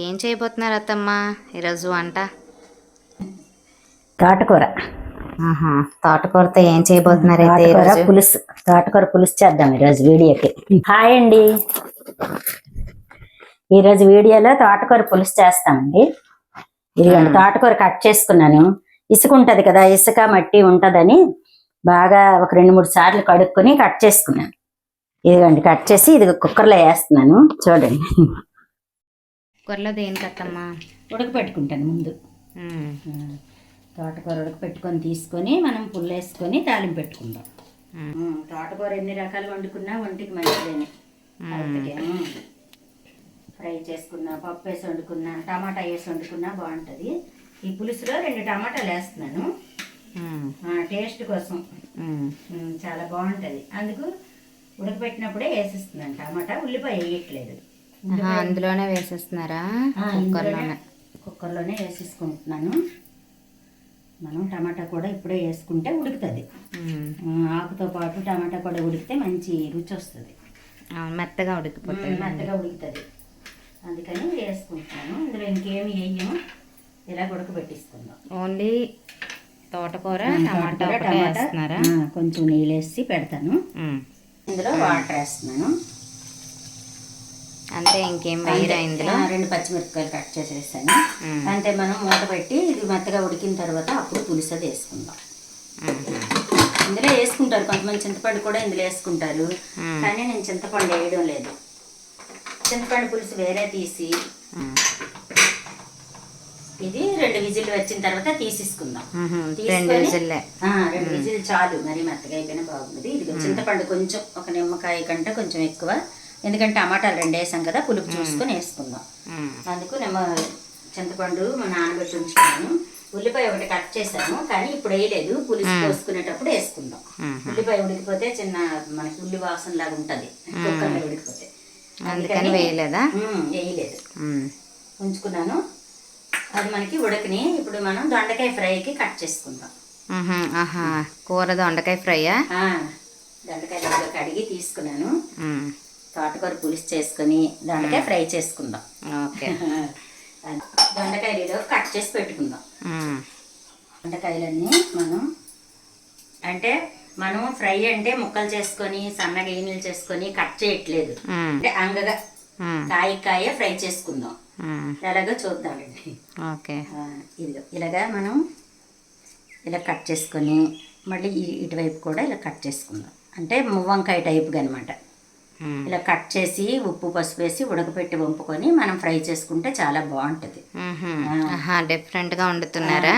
ఏం చేయబోతున్నారు అత్తమ్మ? ఈరోజు వంట? తోటకూర. తోటకూరతో ఏం చేయబోతున్నారు అయితే ఈరోజు? పులుసు. తోటకూర పులుసు చేద్దాం ఈరోజు వీడియోకి. హాయ్ అండి. ఈరోజు వీడియోలో తోటకూర పులుసు చేస్తామండి. ఇదిగోండి తోటకూర కట్ చేసుకున్నాను. ఇసుక ఉంటది కదా ఇసుక మట్టి ఉంటదని బాగా ఒక రెండు మూడు సార్లు కడుక్కొని కట్ చేసుకున్నాను. ఇదిగోండి కట్ చేసి ఇది కుక్కర్లో వేస్తున్నాను. చూడండి. కూరలో దేనికి అత్తమ్మ ఉడకపెట్టుకుంటాను ముందు. తోటకూర ఉడకపెట్టుకొని తీసుకొని మనం పుల్లు వేసుకొని తాలింపు పెట్టుకుందాం. తోటకూర ఎన్ని రకాలు వండుకున్నా ఒంటికి మంచిదేనే. ఫ్రై చేసుకున్నా పప్పు వేసి వండుకున్నా టమాటా వేసి వండుకున్నా బాగుంటుంది. ఈ పులుసులో రెండు టమాటాలు వేస్తున్నాను. టేస్ట్ కోసం. చాలా బాగుంటుంది. అందుకు ఉడకపెట్టినప్పుడే వేసిస్తున్నాను టమాటా. ఉల్లిపాయ వేయట్లేదు. అందులోనే వేసేస్తున్నారా? కుక్కర్లోనే. కుక్కర్లోనే వేసేసుకుంటున్నాను. మనం టమాటా కూడా ఇప్పుడే వేసుకుంటే ఉడుకుతుంది. ఆకుతో పాటు టమాటా కూడా ఉడికితే మంచి రుచి వస్తుంది. మెత్తగా ఉడికిపోతుంది. మెత్తగా ఉడుకుతుంది. అందుకని వేసుకుంటున్నాను. ఇందులో ఇంకేమి వేయము. ఇలా ఉడకబెట్టిస్తున్నాం ఓన్లీ తోటకూర టమాటా టమాటా, కొంచెం నీళ్ళు వేసి పెడతాను. ఇందులో వాటర్ వేస్తున్నాను. అంతే ఇంకేం వేయరా ఇందులో? రెండు పచ్చిమిరపకాయలు కట్ చేసేసాను ఉమ్, అంతే మనం మూత పెట్టి ఇది మెత్తగా ఉడికిన తర్వాత అప్పుడు పులుసు అది వేసుకుందాం. ఇందులో వేసుకుంటారు. కొంతమంది చింతపండు కూడా ఇందులో వేసుకుంటారు. కానీ నేను చింతపండు వేయడం లేదు. చింతపండు పులుసు వేరే తీసి. ఇది రెండు విజిల్ వచ్చిన తర్వాత తీసేసుకుందాం. రెండు విజిల్లే. ఆ, రెండు విజిల్ చాలు. మరి మెత్తగా అయిపోయినా బాగుంది ఇది చింతపండు కొంచెం ఒక నిమ్మకాయ కంటే కొంచెం ఎక్కువ ఎందుకంటే టమాటాలు రెండు వేసాం కదా పులుపు చూసుకొని వేసుకుందాం. అందుకు నిమ్మ చింతపండు మా నానబెట్టి ఉంచుకున్నాను. ఉల్లిపాయ ఒకటి కట్ చేశాను కానీ ఇప్పుడు వేయలేదు. పులుసు పోసుకునేటప్పుడు వేసుకుందాం. ఉల్లిపాయ ఉడికిపోతే చిన్న మనకి ఉల్లి వాసన లాగా ఉంటుంది. కుక్కర్లో ఉడికిపోతే. అందుకని వేయలేదా? వేయలేదు. ఉంచుకున్నాను. అది మనకి ఉడకని ఇప్పుడు మనం దొండకాయ ఫ్రైకి కట్ చేసుకుందాం. కూర దొండకాయ ఫ్రైయా? బాగా కడిగి తీసుకున్నాను. తోటకూర పులుసు చేసుకొని దొండకాయ ఫ్రై చేసుకుందాం. ఓకే. దొండకాయలు కట్ చేసి పెట్టుకుందాం. దొండకాయలన్నీ మనం అంటే మనం ఫ్రై అంటే ముక్కలు చేసుకొని సన్నగా ఈనెలు చేసుకొని కట్ చేయట్లేదు. అంటే అంగగా కాయ కాయ ఫ్రై చేసుకుందాం. ఎలాగో చూద్దామండి. ఓకే. ఇదిగో ఇలాగా మనం ఇలా కట్ చేసుకొని మళ్ళీ ఇటువైపు కూడా ఇలా కట్ చేసుకుందాం. అంటే మువ్వంకాయ టైప్గా అనమాట ఇలా కట్ చేసి ఉప్పు పసుపు వేసి ఉడకపెట్టి వంపుకొని మనం ఫ్రై చేసుకుంటే చాలా బాగుంటుంది. డిఫరెంట్గా వండుతున్నారా?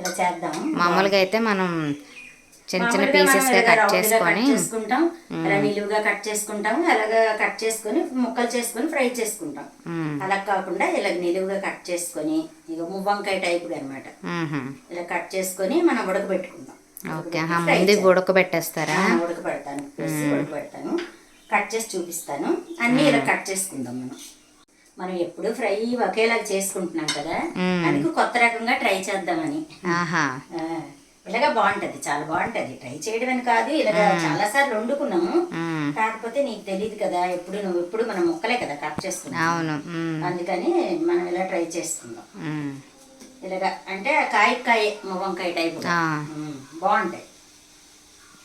ఇలా చేద్దాం. మామూలుగా అయితే మనం చిన్న చిన్న పీసెస్గా ఇలా కట్ చేసుకొని కట్ చేసుకుంటాం. ఇలా నిలువుగా కట్ చేసుకుంటాం. అలాగా కట్ చేసుకొని ముక్కలు చేసుకొని ఫ్రై చేసుకుంటాం. అలా కాకుండా ఇలా నిలువుగా కట్ చేసుకొని ఇక మువ్వంకాయ టైప్గా అనమాట ఇలా కట్ చేసుకొని మనం ఉడకబెట్టుకుందాం. ఓకే ముందు ఉడకబెట్టేస్తారా? ఉడకబెడతాను. ఉడకబెడతాను. కట్ చేసి చూపిస్తాను. అన్నీ ఇలా కట్ చేసుకుందాం మనం. మనం ఎప్పుడు ఫ్రై ఒకేలాగా చేసుకుంటున్నాం కదా. అందుకు కొత్త రకంగా ట్రై చేద్దామని. ఇలాగా బాగుంటది చాలా బాగుంటది. ట్రై చేయడం అని కాదు ఇలాగా చాలా సార్లు వండుకున్నాము. కాకపోతే నీకు తెలియదు కదా ఎప్పుడు నువ్వు ఎప్పుడు మనం ముక్కలే కదా కట్ చేసుకున్నాం అందుకని మనం ఇలా ట్రై చేసుకుందాం. ఇలాగా అంటే కాయ కాయ వంకాయ టైపు బాగుంటాయి.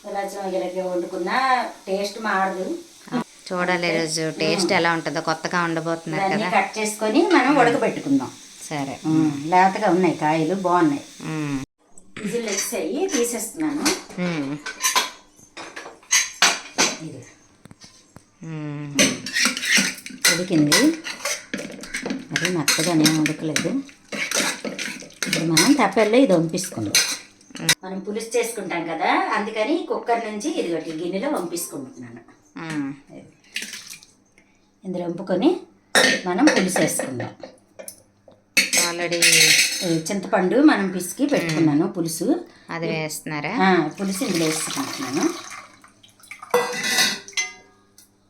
ఇలా ఇలాగే వండుకున్నా టేస్ట్ మారదు. చూడాలి ఈరోజు టేస్ట్ ఎలా ఉంటుందో కొత్తగా ఉండబోతున్నారు ఇవన్నీ కదా. కట్ చేసుకొని మనం ఉడకబెట్టుకుందాం. సరే. లేతగా ఉన్నాయి కాయలు బాగున్నాయి. విజిల్ వచ్చాయి తీసేస్తున్నాను. ఉడికింది. అది మెత్తగానే ఉడకలేదు. ఇప్పుడు మనం తప్పెల్లో ఇది వంపించుకుందాం మనం పులుసు చేసుకుంటాం కదా అందుకని కుక్కర్ నుంచి ఇది ఒకటి గిన్నెలో వంపించుకుంటున్నాను ఉమ్, ఇందులో వంపుకొని మనం పులుసు వేసుకుందాం. ఆల్రెడీ చింతపండు మనం పిసికి పెట్టుకున్నాను పులుసు. అది వేస్తున్నారా? పులుసు ఇందులో వేసుకుంటున్నాను.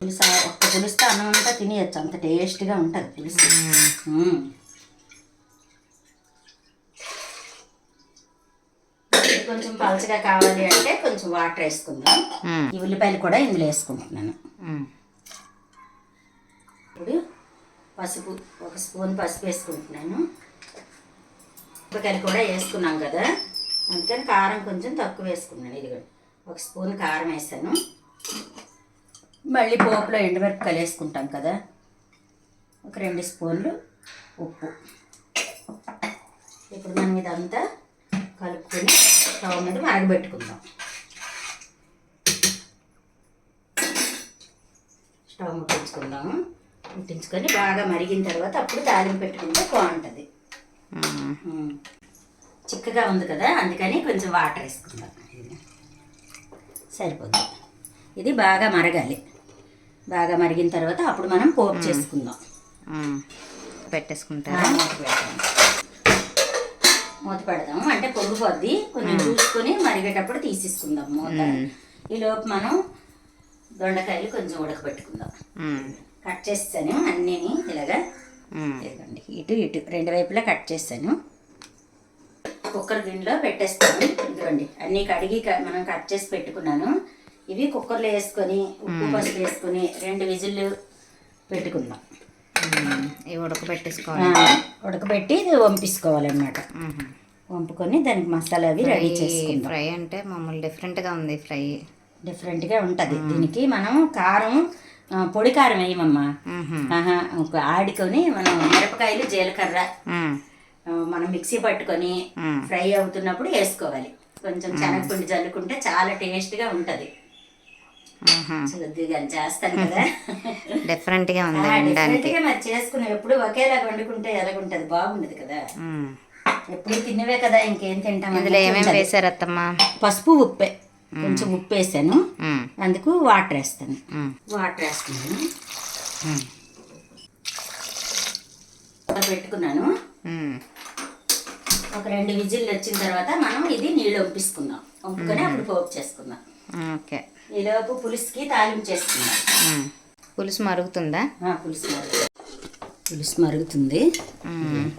పులుసు ఒక్క పులుసుతో అన్నం అంతా తినేయచ్చు అంత టేస్ట్గా ఉంటుంది పులుసు ఉమ్, మ్మ్. ఇది కొంచెం పలచగా కావాలి అంటే కొంచెం వాటర్ వేసుకుందాం. ఈ ఉల్లిపాయలు కూడా ఇందులో వేసుకుంటున్నాను. ఇప్పుడు పసుపు ఒక స్పూన్ పసుపు వేసుకుంటున్నాను. ఉప్పకాయలు కూడా వేసుకున్నాం కదా. అందుకని కారం కొంచెం తక్కువ వేసుకున్నాను. ఇదిగోండి ఒక స్పూన్ కారం వేసాను. మళ్ళీ పోపులో ఎండుమిరపకాయలు వేసుకుంటాం కదా. ఒక రెండు స్పూన్లు ఉప్పు. ఇప్పుడు మనం ఇదంతా కలుపుకొని స్టవ్ మీద మరగబెట్టుకుందాం స్టవ్ ముట్టించుకుందాము. ముట్టించుకొని బాగా మరిగిన తర్వాత అప్పుడు తాలింపు పెట్టుకుంటే బాగుంటుంది. చిక్కగా ఉంది కదా అందుకని కొంచెం వాటర్ వేసుకుందాం. ఇది. సరిపోతుంది. ఇది బాగా మరగాలి. బాగా మరిగిన తర్వాత అప్పుడు మనం పోపు చేసుకుందాం. పెట్టేసుకుంటారా? మూత పెడదాం మూత పెడదాం అంటే పొంగిపోద్ది. కొంచెం చూసుకొని మరిగేటప్పుడు తీసేసుకుందాం మూత. లోపు మనం దొండకాయలు కొంచెం ఉడకబెట్టుకుందాం. కట్ చేస్తాను అన్నీని ఇలాగా. ఇదిగోండి. ఇటు ఇటు. రెండు వైపులా కట్ చేస్తాను. కుక్కర్ గిన్నెలో పెట్టేస్తాను. ఇదిగోండి. అన్నీ కడిగి మనం కట్ చేసి పెట్టుకున్నాను. ఇవి కుక్కర్లో వేసుకొని ఉప్పు పసుపు వేసుకొని రెండు విజిల్లు పెట్టుకుందాం. ఇవి ఉడకబెట్టేసుకోవాలి. ఉడకబెట్టి ఇది వంపించుకోవాలన్నమాట. వంపుకొని దానికి మసాలా అవి రెడీ చేసుకుందాం. ఫ్రై అంటే మామూలు డిఫరెంట్గా ఉంది ఫ్రై. డిఫరెంట్గా ఉంటుంది. దీనికి మనం కారం పొడి కారం వేయమమ్మా. ఆడుకొని మనం మిరపకాయలు జీలకర్ర మనం మిక్సీ పట్టుకొని. ఫ్రై అవుతున్నప్పుడు వేసుకోవాలి. కొంచెం శనగపిండి జల్లుకుంటే చాలా టేస్ట్గా ఉంటుంది. చేస్తాను కదా. డిఫరెంట్గా ఉంది మరి చేసుకున్నాం. ఎప్పుడు ఒకేలాగా వండుకుంటే ఎలాగుంటది? బాగుండదు కదా. ఎప్పుడు తిన్నవే కదా ఇంకేం తింటాం అన్నట్టు ఏమేమి. వేసారు అత్తమ్మ పసుపు ఉప్పే కొంచెం ఉప్పు వేసాను. అందుకు వాటర్ వేస్తాను. వాటర్ వేస్తున్నాను. పెట్టుకున్నాను. ఒక రెండు విజిల్లు వచ్చిన తర్వాత మనం ఇది నీళ్ళు వంపించుకుందాం వంపుకొని అప్పుడు పోపు చేసుకుందాం. ఓకే. ఈలోపు పులుసుకి తాలింపు చేసుకుందాం. పులుసు మరుగుతుందా? పులుసు మరుగు పులుసు మరుగుతుంది.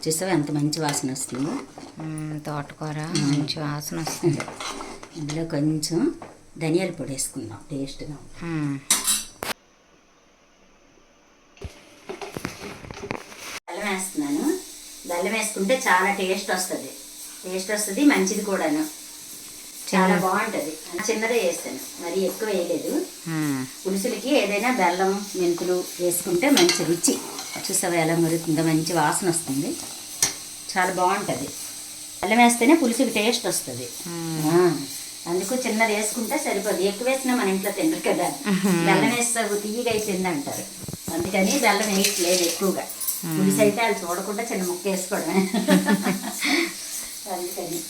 చూసావా ఎంత మంచి వాసన వస్తుందో. తోటకూర మంచి వాసన వస్తుంది. ఇందులో కొంచెం ధనియాల పొడి వేసుకుందాం టేస్ట్గా. బెల్లం వేస్తున్నాను. బెల్లం వేసుకుంటే చాలా టేస్ట్ వస్తుంది. టేస్ట్ వస్తుంది మంచిది కూడాను. చాలా బాగుంటుంది. చిన్నదే వేస్తాను. మరి ఎక్కువ వేయలేదు. పులుసులకి ఏదైనా బెల్లం మెంతులు వేసుకుంటే మంచి రుచి. చూసావా ఎలా మరుగుతుందో మంచి వాసన వస్తుంది? చాలా బాగుంటుంది. బెల్లం వేస్తేనే పులుసుకి టేస్ట్ వస్తుంది. ఆ, అందుకు చిన్నది వేసుకుంటే సరిపోదు. ఎక్కువ వేసినా మన ఇంట్లో తినరు కదా. బెల్లం వేస్తావు తీయగా అయిపోయింది అంటారు. అందుకని బెల్లం వేయట్లేదు ఎక్కువగా. పులుసు అయితే వాళ్ళు చూడకుండా చిన్న ముక్క వేసుకోవడమే. అందుకని.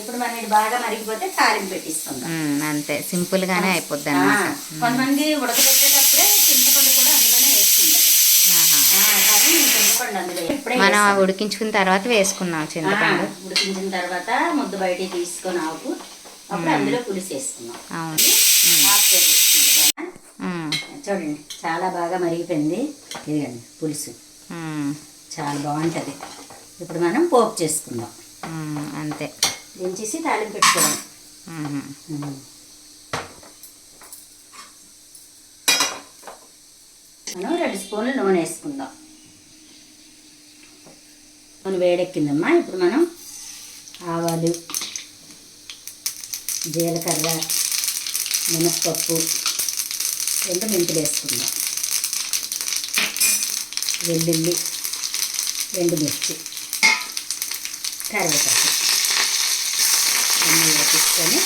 ఇప్పుడు మనం ఇది బాగా మరిగిపోతే తాలింపు పెట్టిస్తున్నాం. మ్మ్. అంతే. సింపుల్గానే అయిపోద్ది ఆ, అనమాట కొంతమంది ఉడకబెట్టేటప్పుడే చింతపండు కూడా అందులోనే వేసుకుంటారు ఆ, కానీ నేను చింతపండు అందులో ఇప్పుడే మనం ఉడికించుకున్న తర్వాత వేసుకున్నాం చింతపండు. ఉడికించిన తర్వాత ముద్ద బయటికి తీసుకొని ఆకు అప్పుడు అందులో పులుసు వేసుకున్నాం అవును. చూడండి చాలా బాగా మరిగిపోయింది. ఇదిగండి పులుసు. చాలా బాగుంటుంది. ఇప్పుడు మనం పోపు చేసుకుందాం. అంతే. దించేసి మ్మ్. ఉమ్. మనం రెండు స్పూన్లు నూనె వేసుకుందాం. నూనె వేడెక్కిందమ్మా. ఇప్పుడు మనం ఆవాలు జీలకర్ర మినప్పప్పు రెండు మెంతులు వేసుకుందాం. వెల్లుల్లి రెండు మిర్చి కరివేపాకు. అన్నీ వేసుకొని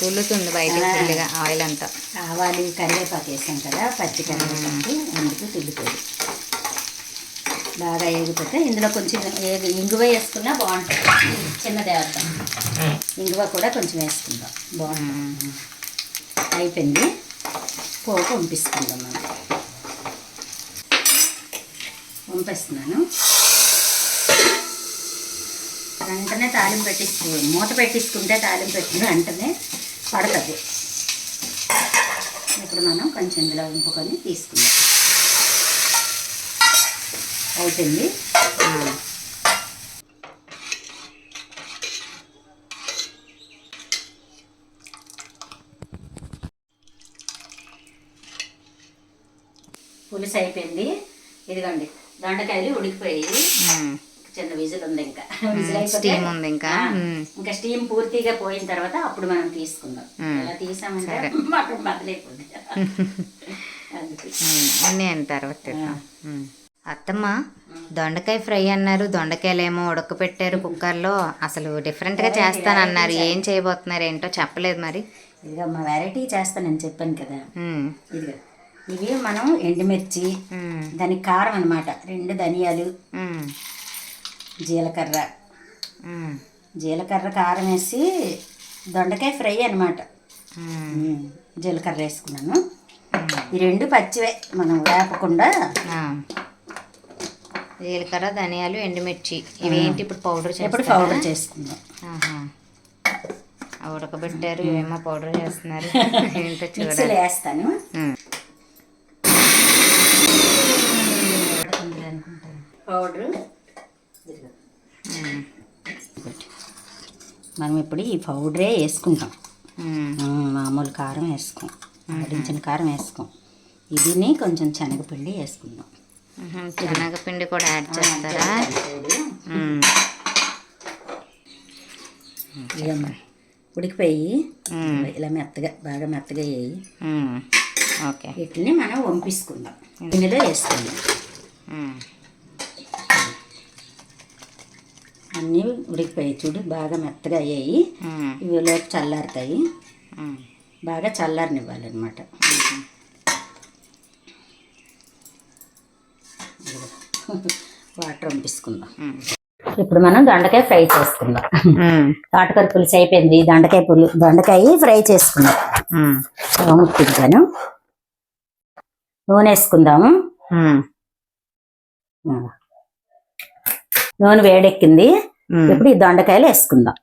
తుల్లుతుంది ఫుల్గా ఆయిల్ అంతా. ఆవాలు కరివేపాకు వేసాం కదా పచ్చి కరివేపాకు అందుకు తుల్లిపోయి బాగా ఏగిపోతే ఇందులో కొంచెం ఏగి ఇంగువ వేసుకున్నా బాగుంటుంది. చిన్న దేవత. ఇంగువ కూడా కొంచెం వేసుకుందాం. బాగుంటుంది. అయిపోయింది. పోపు పంపిస్తుందాం మనం పంపిస్తున్నాను వెంటనే తాలింపు పెట్టిస్తూ మూత పెట్టించుకుంటే తాలింపు పెట్టిన వెంటనే పడుతుంది. ఇప్పుడు మనం కొంచెం ఇందులో ఉంపుకొని తీసుకుందాం. మ్మ్. పులుసు అయిపోయింది. ఇదిగోండి దొండకాయలు ఉడికిపోయి ఉమ్. చిన్న విజిల్ ఉంది ఇంకా. స్టీమ్ ఉంది ఇంకా. ఇంకా స్టీమ్ పూర్తిగా పోయిన తర్వాత అప్పుడు మనం తీసుకుందాం. ఇలా తీసామంటే మాకు ఉమ్, అన్నీ అయిన తర్వాత. అత్తమ్మ దొండకాయ ఫ్రై అన్నారు. దొండకాయలు ఏమో ఉడకపెట్టారు కుక్కర్లో. అసలు డిఫరెంట్గా చేస్తానన్నారు. ఏం చేయబోతున్నారు ఏంటో చెప్పలేదు మరి. ఇదిగో మా వెరైటీ చేస్తానని చెప్పాను కదా. ఇదిగో ఇవి మనం ఎండుమిర్చి దానికి కారం అన్నమాట. రెండు ధనియాలు జీలకర్ర. జీలకర్ర కారం వేసి దొండకాయ ఫ్రై అనమాట జీలకర్ర వేసుకున్నాను. ఈ రెండు పచ్చివే మనం వేపకుండా. జీలకర్ర ధనియాలు ఎండుమిర్చి. ఇవేంటి ఇప్పుడు పౌడర్ చేస్తారా? పౌడర్ చేసుకుందాం ఉడకబెట్టారు ఇవేమో పౌడర్ చేస్తున్నారు. ఏంటో చూడాలి. వేస్తాను. పౌడర్ మనం ఇప్పుడు ఈ పౌడరే వేసుకుంటాం. మామూలు కారం వేసుకోం. ఆడించిన కారం వేసుకోం. ఇదిని కొంచెం శనగపిండి వేసుకుందాం. శనగపిండి కూడా యాడ్ చేస్తారా? ఉడికిపోయి ఇలా మెత్తగా బాగా మెత్తగా వేయి ఓకే. వీటిని మనం వంపించుకుందాం ఇందులో వేసుకుందాం. అన్నీ ఉడికిపోయి చూడు బాగా మెత్తగా అయ్యాయి. ఇవి లోపు చల్లారుతాయి. బాగా చల్లారనివ్వాలన్నమాట. వాటర్ ఉమ్, ఇప్పుడు మనం దొండకాయ ఫ్రై చేసుకుందాం. తోటకూర పులుసు అయిపోయింది. దొండకాయ పులు దొండకాయ ఫ్రై చేసుకుందాం. ఉమ్, తింటాను నూనె వేసుకుందాము. నూనె వేడెక్కింది. ఇప్పుడు ఈ దొండకాయలు వేసుకుందాం.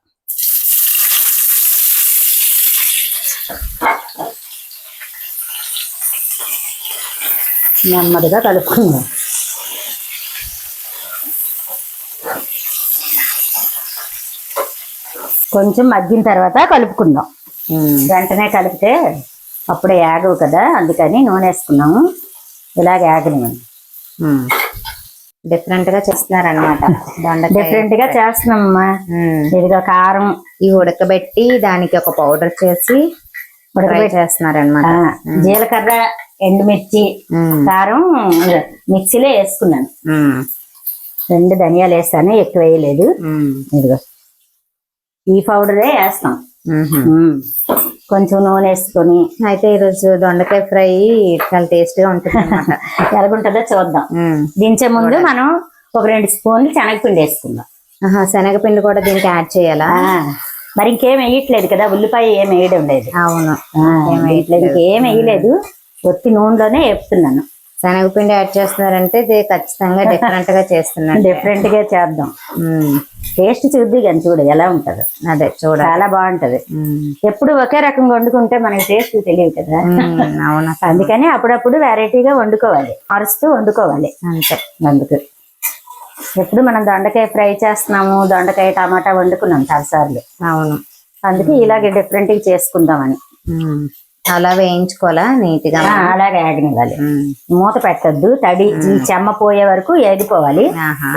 నెమ్మదిగా కలుపుకుందాం. కొంచెం మగ్గిన తర్వాత కలుపుకుందాం. వెంటనే కలిపితే అప్పుడే యాగవు కదా అందుకని నూనె వేసుకున్నాము ఇలాగ యాగనివ్వండి. డిఫరెంట్గా చేస్తున్నారనమాట దొండకాయ డిఫరెంట్గా చేస్తున్నామమ్మా. ఇదిగో కారం. ఇవి ఉడకబెట్టి దానికి ఒక పౌడర్ చేసి చేస్తున్నారనమాట ఆ, జీలకర్ర ఎండుమిర్చి కారం మిక్సీలో వేసుకున్నాను. రెండు ధనియాలు వేస్తాను ఎక్కువ వేయలేదు. ఇదిగో. ఈ పౌడరే వేస్తాం. కొంచెం నూనె వేసుకొని అయితే ఈరోజు దొండకాయ ఫ్రై చాలా టేస్ట్గా ఉంటుంది అనమాట ఎలాగుంటుందో చూద్దాం. దించే ముందు మనం ఒక రెండు స్పూన్లు శనగపిండి వేసుకుందాం. శనగపిండి కూడా దీనికి యాడ్ చేయాలా? మరి ఇంకేం వేయట్లేదు కదా ఉల్లిపాయ ఏం వేయడం లేదు. అవును. ఆ, వేయట్లేదు. ఇంకేం వేయలేదు. ఒత్తి నూనెలోనే వేపుతున్నాను. శనగపిండి యాడ్ చేస్తున్నారంటే ఇది ఖచ్చితంగా డిఫరెంట్గా చేస్తున్నారు డిఫరెంట్గా చేద్దాం. టేస్ట్ చూద్ది కానీ చూడు ఎలా ఉంటుందో. అదే చూడాలి. చాలా బాగుంటది. ఎప్పుడు ఒకే రకంగా వండుకుంటే మనకి టేస్ట్ తెలియదు కదా. అవును. అందుకని అప్పుడప్పుడు వెరైటీగా వండుకోవాలి. అరుస్తూ వండుకోవాలి. అంతే. అందుకు. ఎప్పుడు మనం దొండకాయ ఫ్రై చేస్తున్నాము దొండకాయ టమాటా వండుకున్నాం చాలాసార్లు. అవును. అందుకే ఇలాగే డిఫరెంట్గా చేసుకుందామని. అలా వేయించుకోవాలా నీట్గా అలాగే ఆగనివ్వాలి. ఉమ్. మూత పెట్టద్దు తడి ఈ చెమ్మ పోయే వరకు ఏగిపోవాలి.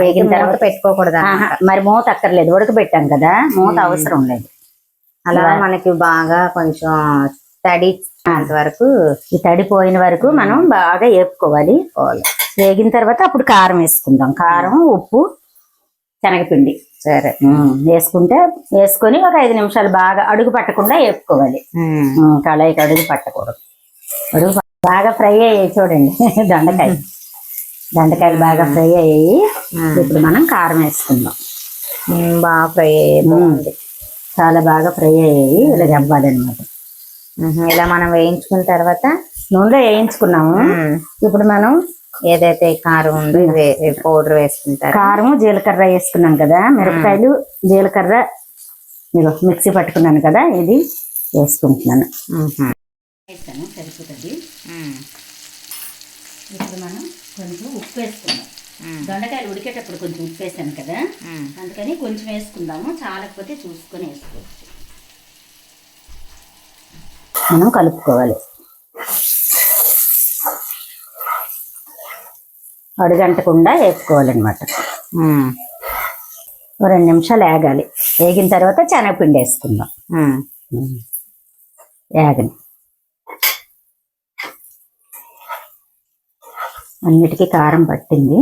వేగిన తర్వాత పెట్టుకోకూడదు మరి మూత అక్కర్లేదు ఉడకబెట్టాం కదా మూత అవసరం లేదు. అలా మనకి బాగా కొంచెం తడి వరకు ఈ తడి పోయిన వరకు మనం బాగా వేపుకోవాలి వేగిన తర్వాత అప్పుడు కారం వేసుకుందాం. కారం ఉప్పు శనగపిండి. సరే. వేసుకుంటే వేసుకొని ఒక ఐదు నిమిషాలు బాగా అడుగు పట్టకుండా వేపుకోవాలి. కళాయికి అడుగు పట్టకూడదు. అడుగు బాగా ఫ్రై అయ్యాయి చూడండి. దొండకాయ దొండకాయలు బాగా ఫ్రై అయ్యాయి. ఇప్పుడు మనం కారం వేసుకుందాం. బాగా ఫ్రై బాగుంది. చాలా బాగా ఫ్రై అయ్యాయి. ఇలా అవ్వాలన్నమాట ఇలా మనం వేయించుకున్న తర్వాత నూనెలో వేయించుకున్నాము. ఇప్పుడు మనం ఏదైతే కారం ఉందో ఇది పౌడర్ వేసుకుంటారు? కారం జీలకర్ర వేసుకున్నాం కదా మిరపకాయలు జీలకర్ర ఇదిగో మిక్సీ పట్టుకున్నాను కదా ఇది వేసుకుంటున్నాను. వేస్తాను సరిపోతుంది. ఇప్పుడు మనం కొంచెం ఉప్పు వేసుకుందాం. దొండకాయలు ఉడికేటప్పుడు కొంచెం ఉప్పు వేసాను కదా అందుకని కొంచెం వేసుకుందాము చాలకపోతే చూసుకొని వేసుకోవచ్చు. మనం కలుపుకోవాలి. అడుగంటకుండా ఓ రెండు నిమిషాలు వేగాలి వేగిన తర్వాత శనగపిండి వేసుకుందాం. వేగని అన్నిటికీ కారం పట్టింది.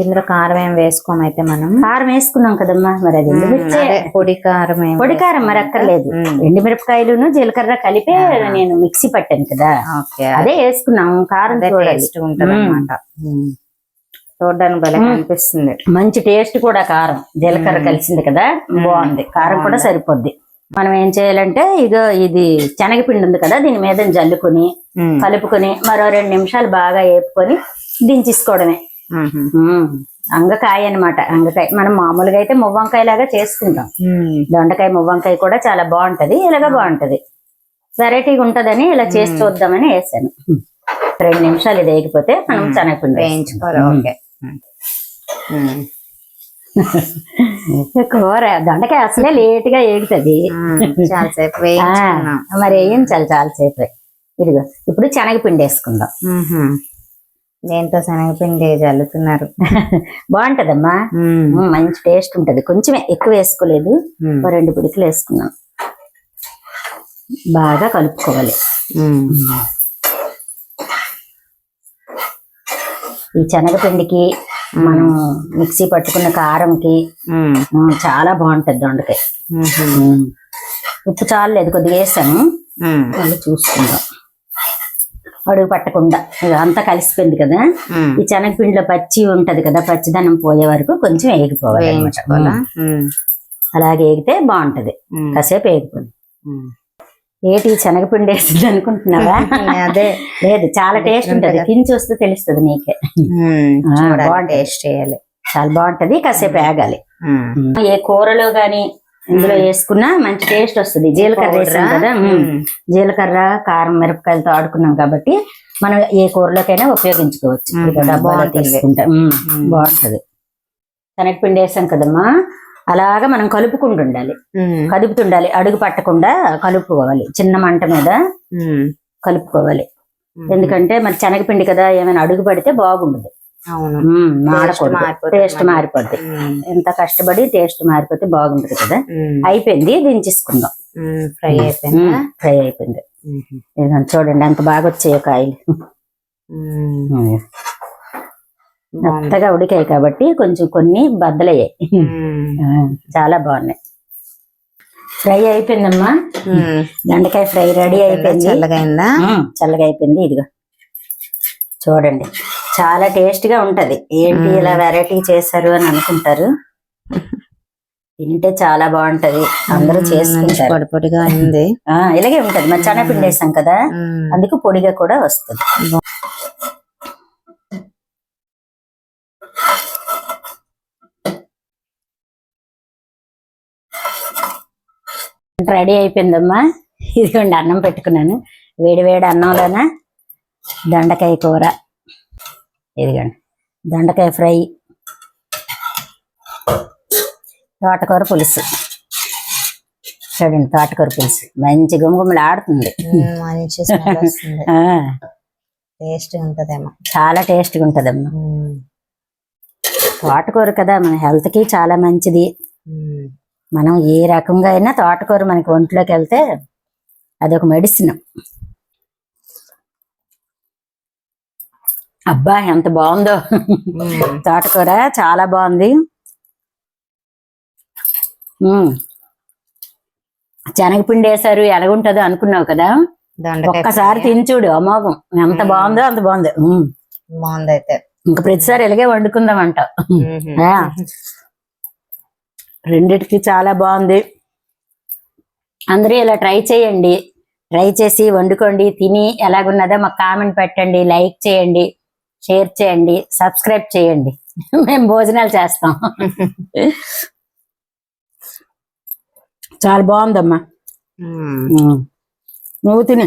ఇందులో కారం ఏం వేసుకోమైతే మనం? కారం వేసుకున్నాం కదమ్మా. మరి అది పొడి కారం పొడి కారం మరి అక్కర్లేదు ఉమ్. ఎండుమిరపకాయలును జీలకర్ర కలిపే నేను మిక్సీ పట్టాను కదా. అదే వేసుకున్నాం. కారం టేస్ట్ ఉంటది అనమాట చూడడానికి భలే కనిపిస్తుంది. మంచి టేస్ట్ కూడా కారం. జీలకర్ర కలిసింది కదా? బాగుంది. కారం కూడా సరిపోద్ది. మనం ఏం చేయాలంటే ఇగో ఇది శనగపిండి ఉంది కదా దీని మీద జల్లుకొని కలుపుకొని మరో రెండు నిమిషాలు బాగా వేపుకొని దించేసుకోవడమే. అంగకాయ అన్నమాట. అంగకాయ. మనం మామూలుగా అయితే మువ్వంకాయ లాగా చేసుకుంటాం దొండకాయ మువ్వంకాయ కూడా చాలా బాగుంటది. ఇలాగ బాగుంటది. వెరైటీగా ఉంటదని ఇలా చేసి చూద్దామని వేసాను. రెండు నిమిషాలు ఇది వేగిపోతే మనం శనగపిండి వేయించుకోవాలి. ఓకే. కూర దొండకాయ అసలే లేట్గా ఏగుతుంది చాలాసేపు మరి వేయించాలి చాలాసేపు. ఇదిగో ఇప్పుడు శనగపిండి వేసుకుందాం. దేంతో శనగపిండి జల్లుతున్నారు? బాగుంటదమ్మా. మంచి టేస్ట్ ఉంటది. కొంచెమే ఎక్కువ వేసుకోలేదు. రెండు పిడికలు వేసుకున్నాం. బాగా కలుపుకోవాలి. ఈ శనగపిండికి మనం మిక్సీ పట్టుకున్న కారంకి చాలా బాగుంటది దొండకాయ. ఉప్పు చాలేదు కొద్దిగా వేసాను. ఉమ్, మళ్ళీ చూసుకుందాం. అడుగు పట్టకుండా అంతా కలిసిపోయింది కదా. ఈ శనగపిండిలో పచ్చి ఉంటది కదా పచ్చిదనం పోయే వరకు కొంచెం వేగిపోవాలి అలాగే వేగితే బాగుంటది. కాసేపు వేగిపోయింది. ఏటి శనగపిండి వేసింది అనుకుంటున్నావా? అదే. లేదు చాలా టేస్ట్ ఉంటది. తిని చూస్తే తెలుస్తుంది నీకే. టేస్ట్ చేయాలి. చాలా బాగుంటది కాసేపు ఉమ్. ఏ కూరలో గాని ఇందులో వేసుకున్నా మంచి టేస్ట్ వస్తుంది. జీలకర్ర వేసాం కదా. జీలకర్ర కారం మిరపకాయలతో ఆడుకున్నాం కాబట్టి మనం ఏ కూరలోకైనా ఉపయోగించుకోవచ్చు. బాగుంటుంది. బాగుంటది. శనగపిండి వేసాం కదమ్మా. అలాగా మనం కలుపుకుంటూ ఉండాలి కదుపుతుండాలి. అడుగు పట్టకుండా కలుపుకోవాలి. చిన్న మంట మీద కలుపుకోవాలి. ఎందుకంటే మరి శనగపిండి కదా ఏమైనా అడుగు పడితే బాగుండదు. టేస్ట్ మాడకూడదు. మారిపోద్ది. ఎంత కష్టపడి టేస్ట్ మారిపోతే బాగుంటది కదా. అయిపోయింది దించేసుకుందాం. ఫ్రై అయిపోయిందా. ఫ్రై అయిపోయింది. చూడండి ఎంత బాగా వచ్చాయో కాయలు. మెత్తగా ఉడికాయి కాబట్టి కొంచెం కొన్ని బద్దలయ్యాయి. చాలా బాగున్నాయి. ఫ్రై అయిపోయిందమ్మా. దొండకాయ ఫ్రై రెడీ అయిపోయింది. చల్లగా అయిందా? ఉమ్, చల్లగా అయిపోయింది. ఇదిగో. చూడండి. చాలా టేస్ట్గా ఉంటది. ఏంటి ఇలా వెరైటీ చేశారు అని అనుకుంటారు. తింటే చాలా బాగుంటది. అందరూ చేసుకుంటారు. పొడి పొడిగా అయింది. ఆ, ఇలాగే ఉంటది. మరి చెనపిండి వేసాం కదా. అందుకు పొడిగా కూడా వస్తుంది. రెడీ అయిపోయిందమ్మా. ఇదిగోండి అన్నం పెట్టుకున్నాను. వేడి వేడి అన్నంలోన దొండకాయ కూర. ఇదిగోండి. దొండకాయ ఫ్రై. తోటకూర పులుసు. చూడండి తోటకూర పులుసు. మంచి గుమగుమలు ఆడుతుంది. మంచి స్మెల్ వస్తుంది. ఆ, టేస్ట్ ఉంటదేమో. చాలా టేస్ట్గా ఉంటదమ్మా. తోటకూర కదా మన హెల్త్కి చాలా మంచిది. మనం ఏ రకంగా అయినా తోటకూర మనకి ఒంట్లోకి వెళ్తే అదొక మెడిసిన్ అబ్బా ఎంత బాగుందో. తోటకూర చాలా బాగుంది. శనగపిండి వేసారు ఎలాగుంటుందో అనుకున్నావు కదా ఒక్కసారి. తిని చూడు అమోఘం ఎంత. బాగుందో అంత బాగుంది. బాగుంది అయితే ఇంక ప్రతిసారి ఇలాగే వండుకుందామంట ఉహు. రెండిటికి చాలా బాగుంది. అందరూ ఇలా ట్రై చేయండి. ట్రై చేసి వండుకోండి తిని ఎలాగున్నదో మాకు కామెంట్ పెట్టండి లైక్ చేయండి షేర్ చేయండి సబ్స్క్రైబ్ చేయండి. మేము భోజనాలు చేస్తాం. చాలా బాగుందమ్మా. నువ్వు తిను.